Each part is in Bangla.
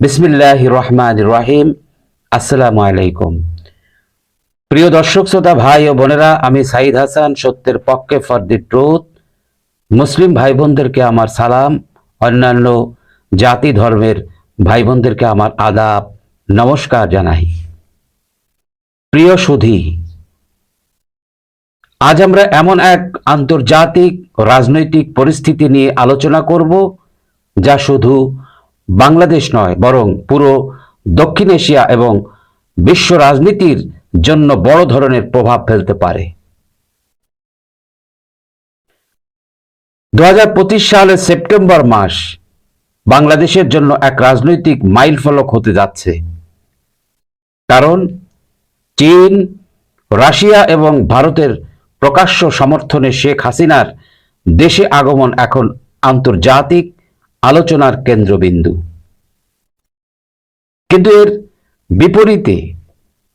বিসমিল্লাহ রহমান রাহিম আসসালামু আলাইকুম প্রিয় দর্শক, শ্রোতা, ভাই ও বোনেরা, আমি সাইদ হাসান, সত্যের পক্ষে ফর দি ট্রুথ। মুসলিম ভাই বোনদেরকে আমার সালাম, অন্যান্য জাতি ধর্মের ভাই বোনদেরকে আমার আদাব, নমস্কার জানাই। প্রিয় সুধী, আজ আমরা এমন এক আন্তর্জাতিক রাজনৈতিক পরিস্থিতি নিয়ে আলোচনা করব, যা শুধু বাংলাদেশ নয়, বরং পুরো দক্ষিণ এশিয়া এবং বিশ্ব রাজনীতির জন্য বড় ধরনের প্রভাব ফেলতে পারে। দু হাজার পঁচিশ সালের সেপ্টেম্বর মাস বাংলাদেশের জন্য এক রাজনৈতিক মাইলফলক হতে যাচ্ছে। কারণ চীন, রাশিয়া এবং ভারতের প্রকাশ্য সমর্থনে শেখ হাসিনার দেশে আগমন এখন আন্তর্জাতিক আলোচনার কেন্দ্রবিন্দু। কিন্তু এর বিপরীতে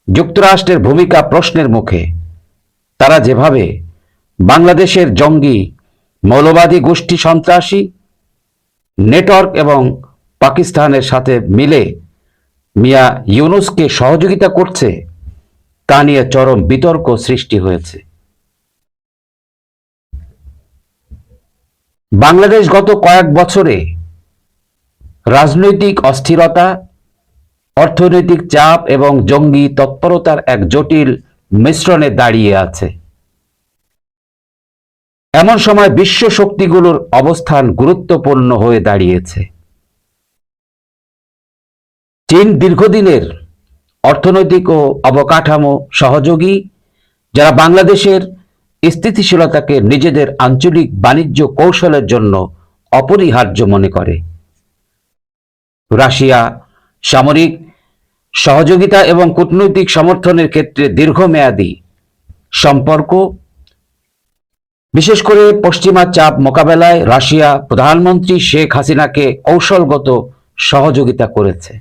যুক্তরাষ্ট্রের ভূমিকা প্রশ্নের মুখে তারা যেভাবে বাংলাদেশের জঙ্গি, মৌলবাদী গোষ্ঠী সন্ত্রাসী, নেটওয়ার্ক এবং পাকিস্তানের সাথে মিলে মিয়া ইউনুসকে সহযোগিতা করছে, তা নিয়ে চরম বিতর্ক সৃষ্টি হয়েছে। বাংলাদেশ গত কয়েক বছরে রাজনৈতিক অস্থিরতা, অর্থনৈতিক চাপ এবং জঙ্গি তৎপরতার এক জটিল মিশ্রণে দাঁড়িয়ে আছে। এমন সময় বিশ্ব শক্তিগুলোর অবস্থান গুরুত্বপূর্ণ হয়ে দাঁড়িয়েছে। চীন দীর্ঘদিনের অর্থনৈতিক ও অবকাঠামো সহযোগী, যারা বাংলাদেশের স্থিতিশীলতাকে নিজেদের আঞ্চলিক বাণিজ্য কৌশলের জন্য অপরিহার্য মনে করে। রাশিয়া সামরিক সহযোগিতা এবং কূটনৈতিক সমর্থনের ক্ষেত্রে দীর্ঘমেয়াদী সম্পর্ক। বিশেষ করে পশ্চিমা চাপ মোকাবেলায় রাশিয়া প্রধানমন্ত্রী শেখ হাসিনাকে কৌশলগত সহযোগিতা করেছে।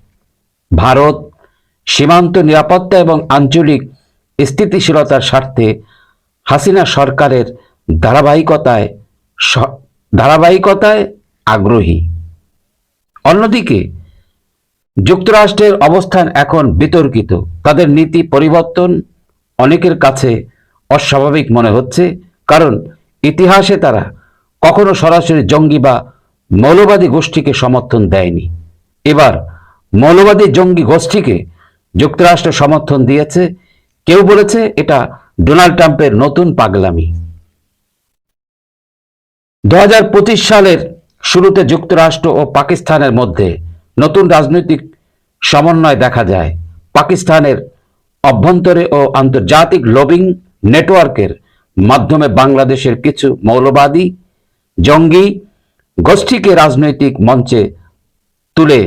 ভারত সীমান্ত নিরাপত্তা এবং আঞ্চলিক স্থিতিশীলতার স্বার্থে হাসিনা সরকারের ধারাবাহিকতায় ধারাবাহিকতায় আগ্রহী। অন্যদিকে যুক্তরাষ্ট্রের অবস্থান এখন বিতর্কিত। তাদের নীতি পরিবর্তন অনেকের কাছে অস্বাভাবিক মনে হচ্ছে, কারণ ইতিহাসে তারা কখনো সরাসরি জঙ্গি বা মৌলবাদী গোষ্ঠীকে সমর্থন দেয়নি। এবার মৌলবাদী জঙ্গি গোষ্ঠীকে যুক্তরাষ্ট্র সমর্থন দিয়েছে। কেউ বলেছে এটা ডোনাল্ড ট্রাম্পের নতুন পাগলামি। দু হাজার পঁচিশ সালের শুরুতে যুক্তরাষ্ট্র ও পাকিস্তানের মধ্যে নতুন রাজনৈতিক সমন্বয় দেখা যায়। পাকিস্তানের অভ্যন্তরে ও আন্তর্জাতিক লবিং নেটওয়ার্কের মাধ্যমে বাংলাদেশের কিছু মৌলবাদী জঙ্গি গোষ্ঠীকে রাজনৈতিক মঞ্চে তুলে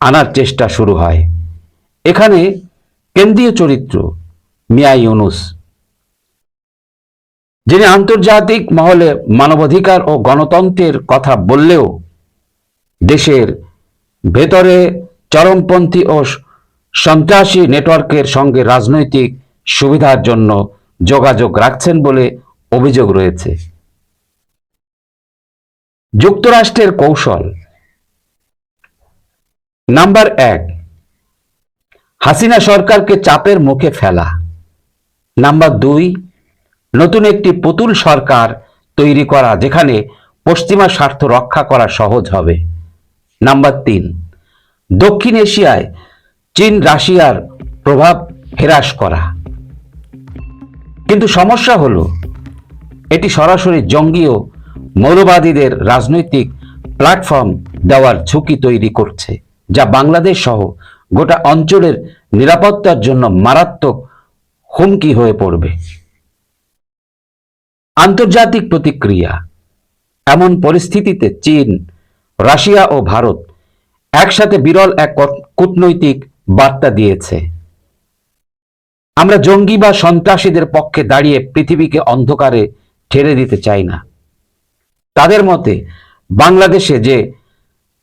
আনার চেষ্টা শুরু হয়। এখানে কেন্দ্রীয় চরিত্র মিয়া ইউনুস, যিনি আন্তর্জাতিক মহলে মানবাধিকার ও গণতন্ত্রের কথা বললেও দেশের ভেতরে চরমপন্থী ও সন্ত্রাসী নেটওয়ার্কের সঙ্গে রাজনৈতিক সুবিধার জন্য যোগাযোগ রাখছেন বলে অভিযোগ রয়েছে। যুক্তরাষ্ট্রের কৌশল। নাম্বার এক, হাসিনা সরকারকে চাপের মুখে ফেলা। নাম্বার দুই, নতুন একটি পুতুল সরকার তৈরি করা যেখানে পশ্চিমা স্বার্থ রক্ষা করা সহজ হবে। নাম্বার তিন, দক্ষিণ এশিয়ায় চীন, রাশিয়ার প্রভাব হ্রাস করা। কিন্তু সমস্যা হলো, এটি সরাসরি জঙ্গি ও মৌলবাদীদের রাজনৈতিক প্ল্যাটফর্ম দেওয়ার ঝুঁকি তৈরি করছে, যা বাংলাদেশ সহ গোটা অঞ্চলের নিরাপত্তার জন্য মারাত্মক হুমকি হয়ে পড়বে। আন্তর্জাতিক প্রতিক্রিয়া, এমন পরিস্থিতিতে চীন রাশিয়া ও ভারত একসাথে বিরল এক কূট- কূটনৈতিক বার্তা দিয়েছে। আমরা জঙ্গি বা সন্ত্রাসীদের পক্ষে দাঁড়িয়ে পৃথিবীকে অন্ধকারে ঠেলে দিতে চাই না। তাদের মতে, বাংলাদেশে যে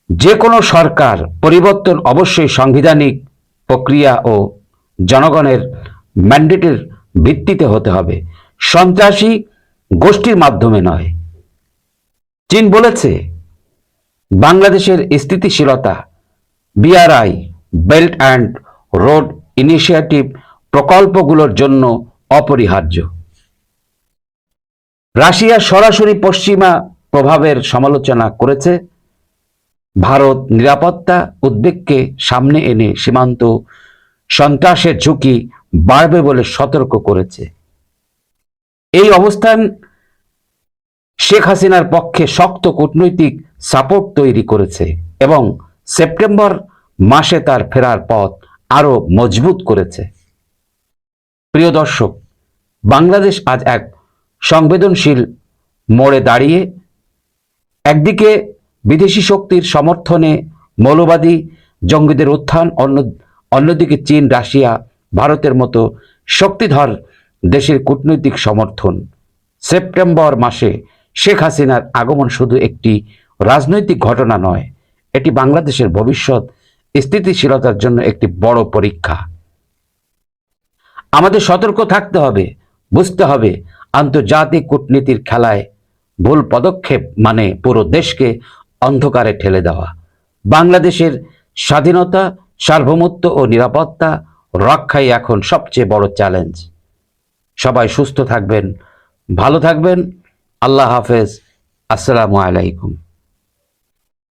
যে কোনো সরকার পরিবর্তন অবশ্যই সাংবিধানিক প্রক্রিয়া ও জনগণের ম্যান্ডেটের ভিত্তিতে হতে হবে। সন্ত্রাসী গোষ্ঠীর মাধ্যমে নয়। চীন বলেছে বাংলাদেশের স্থিতিশীলতা BRI belt and road initiative প্রকল্পগুলোর জন্য অপরিহার্য। রাশিয়া সরাসরি পশ্চিমা প্রভাবের সমালোচনা করেছে। ভারত নিরাপত্তা উদ্বেগকে সামনে এনে সীমান্ত সন্ত্রাসের ঝুঁকি বাড়বে বলে সতর্ক করেছে। এই অবস্থান শেখ হাসিনার পক্ষে শক্ত কূটনৈতিক সাপোর্ট তৈরি করেছে এবং সেপ্টেম্বর মাসে তার ফেরার পথ আরও মজবুত করেছে। প্রিয় দর্শক, বাংলাদেশ আজ এক সংবেদনশীল মোড়ে দাঁড়িয়ে একদিকে বিদেশি শক্তির সমর্থনে মৌলবাদী জঙ্গিদের উত্থান, অন্য, অন্যদিকে চীন, রাশিয়া, ভারতের মতো শক্তিধর দেশের কূটনৈতিক সমর্থন। সেপ্টেম্বর মাসে শেখ হাসিনার আগমন শুধু একটি রাজনৈতিক ঘটনা নয়, এটি বাংলাদেশের ভবিষ্যৎ স্থিতিশীলতার জন্য একটি বড় পরীক্ষা। আমাদের সতর্ক থাকতে হবে, বুঝতে হবে আন্তর্জাতিক কূটনীতির খেলায় ভুল পদক্ষেপ মানে পুরো দেশকে অন্ধকারে ঠেলে দেওয়া। বাংলাদেশের স্বাধীনতা, সার্বভৌমত্ব ও নিরাপত্তা রক্ষাই এখন সবচেয়ে বড় চ্যালেঞ্জ। সবাই সুস্থ থাকবেন, ভালো থাকবেন। আল্লাহ হাফেজ। আসসালামু আলাইকুম।